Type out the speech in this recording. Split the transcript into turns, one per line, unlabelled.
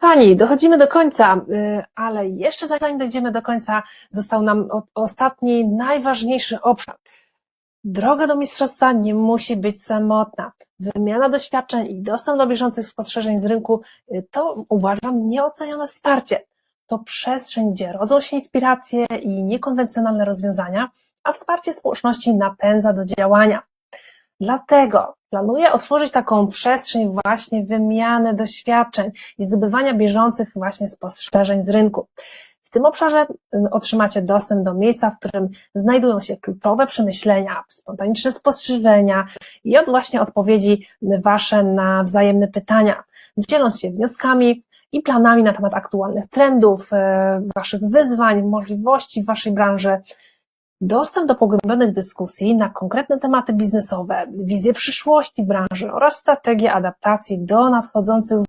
Pani, dochodzimy do końca, y, ale jeszcze zanim dojdziemy do końca, został nam ostatni, najważniejszy obszar. Droga do mistrzostwa nie musi być samotna. Wymiana doświadczeń i dostęp do bieżących spostrzeżeń z rynku y, to uważam nieocenione wsparcie. To przestrzeń, gdzie rodzą się inspiracje i niekonwencjonalne rozwiązania, a wsparcie społeczności napędza do działania. Dlatego planuję otworzyć taką przestrzeń właśnie wymiany doświadczeń i zdobywania bieżących właśnie spostrzeżeń z rynku. W tym obszarze y, otrzymacie dostęp do miejsca, w którym znajdują się kluczowe przemyślenia, spontaniczne spostrzeżenia i od właśnie odpowiedzi Wasze na wzajemne pytania, dzieląc się wnioskami i planami na temat aktualnych trendów, y, Waszych wyzwań, możliwości w Waszej branży, Dostęp do pogłębionych dyskusji na konkretne tematy biznesowe, wizje przyszłości branży oraz strategie adaptacji do nadchodzących